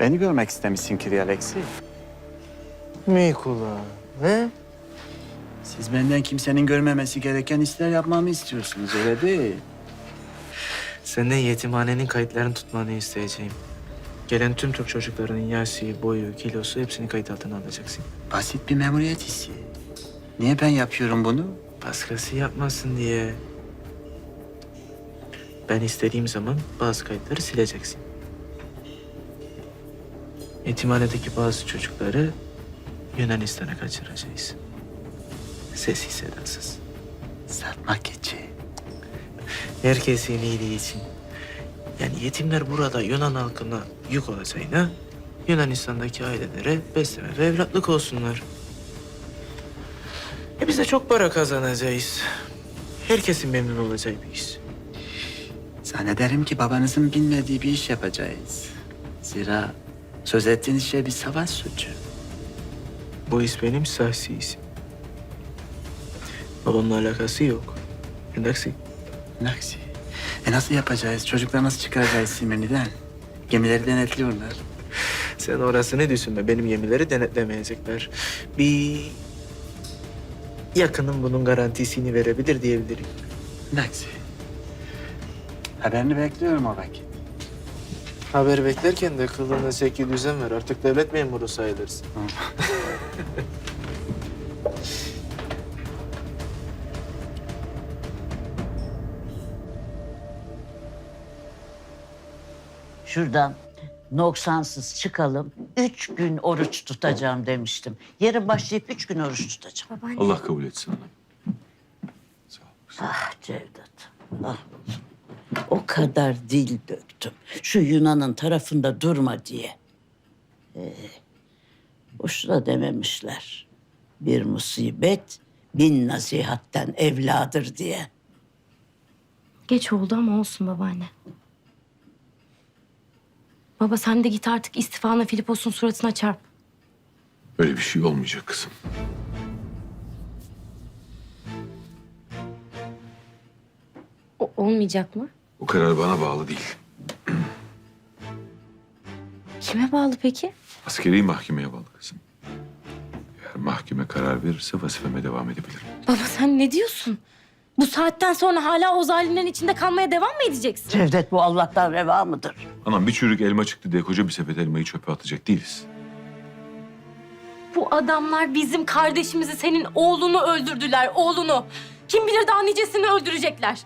Beni görmek istemişsin Kiri Alexi. Mikula. Ne? Siz benden kimsenin görmemesi gereken işler yapmamı istiyorsunuz öyle değil. Senden yetimhanenin kayıtlarını tutmanı isteyeceğim. Gelen tüm Türk çocuklarının yaşı, boyu, kilosu hepsini kayıt altına alacaksın. Basit bir memuriyet işi. Niye ben yapıyorum bunu? Başkası yapmasın diye. Ben istediğim zaman bazı kayıtları sileceksin. Yetimhanedeki bazı çocukları Yunanistan'a kaçıracağız. Sessiz sedasız. Satmak için. Herkesin iyiliği için. Yani yetimler burada Yunan halkına yük olacağına Yunanistan'daki ailelere besleme ve evlatlık olsunlar. E biz de çok para kazanacağız. Herkesin memnun olacağı bir iş. Zannederim ki babanızın bilmediği bir iş yapacağız. Zira söz ettiğiniz şey bir savaş suçu. Bu iş benim şahsi işim. Babamla alakası yok. Endaksi. Naksi. E nasıl yapacağız? Çocuklar nasıl çıkaracağız Simeni'den? Gemileri denetliyorlar. Sen orasını düşünme. Benim gemileri denetlemeyecekler. Bir yakınım bunun garantisini verebilir diyebilirim. Naksi. Haberini bekliyorum o vakit. Haber beklerken de kılığına çeki düzen ver. Artık devlet memuru sayılırsın. Şuradan noksansız çıkalım. Üç gün oruç tutacağım demiştim. Yarın başlayıp üç gün oruç tutacağım. Allah kabul etsin hanım. Sağ ol. Ah Cevdet. Ah. O kadar dil döktüm. Şu Yunan'ın tarafında durma diye. Ee, boşuna dememişler. Bir musibet bin nasihatten evladır diye. Geç oldu ama olsun babaanne. Baba sen de git artık istifana Filipos'un suratına çarp. Öyle bir şey olmayacak kızım. O, olmayacak mı? O karar bana bağlı değil. Kime bağlı peki? Askeri mahkemeye bağlı kızım. Eğer mahkeme karar verirse vazifeme devam edebilirim. Baba sen ne diyorsun? Bu saatten sonra hala o zalimlerin içinde kalmaya devam mı edeceksin? Cevdet bu Allah'tan reva mıdır? Anam bir çürük elma çıktı diye koca bir sepet elmayı çöpe atacak değiliz. Bu adamlar bizim kardeşimizi senin oğlunu öldürdüler, oğlunu. Kim bilir daha nicesini öldürecekler.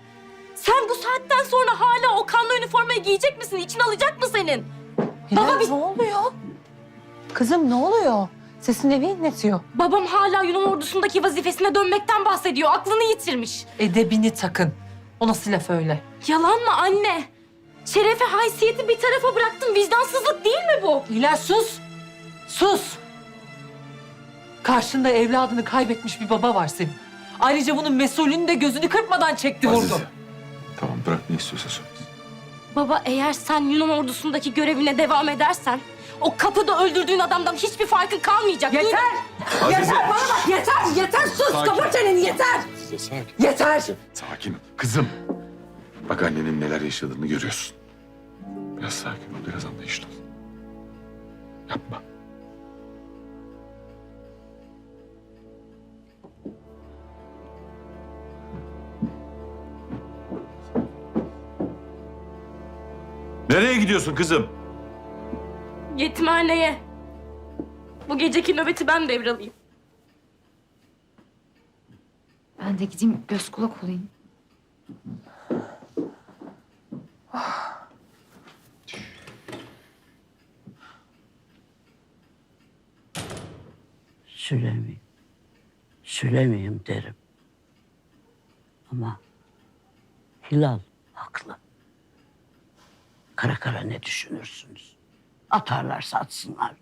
Sen bu saatten sonra hala o kanlı üniformayı giyecek misin? İçine alacak mı senin? Baba ne oluyor? Kızım ne oluyor? Sesin evi inletiyor. Babam hala Yunan ordusundaki vazifesine dönmekten bahsediyor. Aklını yitirmiş. Edebini takın. O nasıl laf öyle? Yalan mı anne? Şerefe, haysiyeti bir tarafa bıraktın. Vicdansızlık değil mi bu? Hilal sus. Sus. Karşında evladını kaybetmiş bir baba var senin. Ayrıca bunun mesulünü de gözünü kırpmadan çekti vurdu. Azize. Tamam bırak ne istiyorsa söylesin. Baba eğer sen Yunan ordusundaki görevine devam edersen... ...o kapıda öldürdüğün adamdan hiçbir farkı kalmayacak. Yeter! Azize. Yeter bana bak yeter! Yeter sus! Sakin. Kapat çeneni yeter! Azize sakin. Yeter! Sakin. Kızım. Bak annenin neler yaşadığını görüyorsun. Biraz sakin ol, biraz anlayışlı ol. Gidiyorsun kızım? Yetimhaneye. Bu geceki nöbeti ben devralayım. Ben de gideyim göz kulak olayım. Söylemeyeyim. Söylemeyeyim derim. Ama Hilal haklı. Kara kara ne düşünürsünüz? Atarlarsa atsınlar.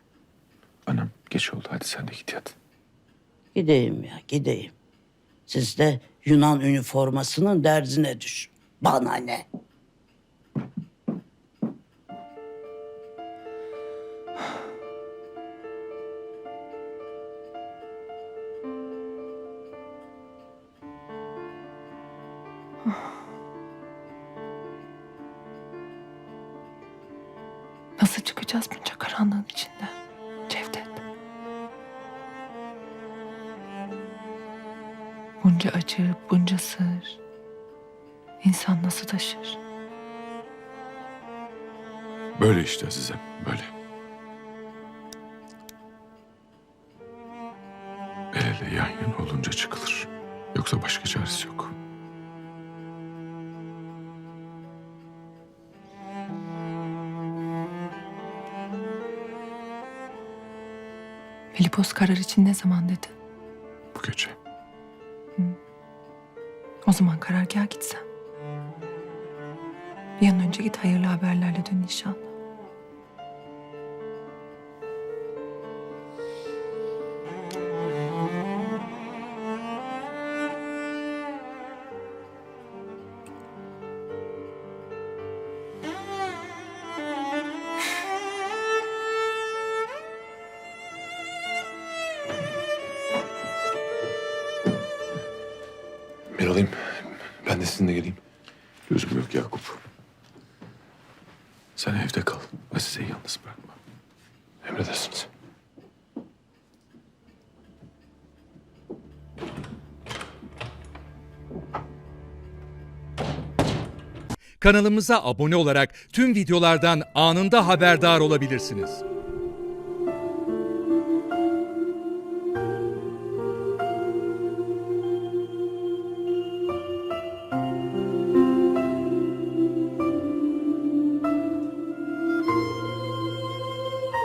Anam geç oldu hadi sen de git yat. Gideyim ya gideyim. Siz de Yunan üniformasının derdine düşün. Bana ne? Nasıl çıkacağız bunca perişanlığın içinde. Cevdet. Bunca acı, bunca sır. İnsan nasıl taşır? Böyle işte Azizem, böyle. El ele yan yana olunca çıkılır. Yoksa başka çaresi yok. Filipos karar için ne zaman dedin? Bu gece. O zaman karargaha gitsen. Bir an önce git hayırlı haberlerle dön inşallah. Bir alayım. Ben de sizinle geleyim. Lüzum yok Yakup. Sen evde kal. Azize'yi yalnız bırakma. Emredersiniz. Kanalımıza abone olarak tüm videolardan anında haberdar olabilirsiniz.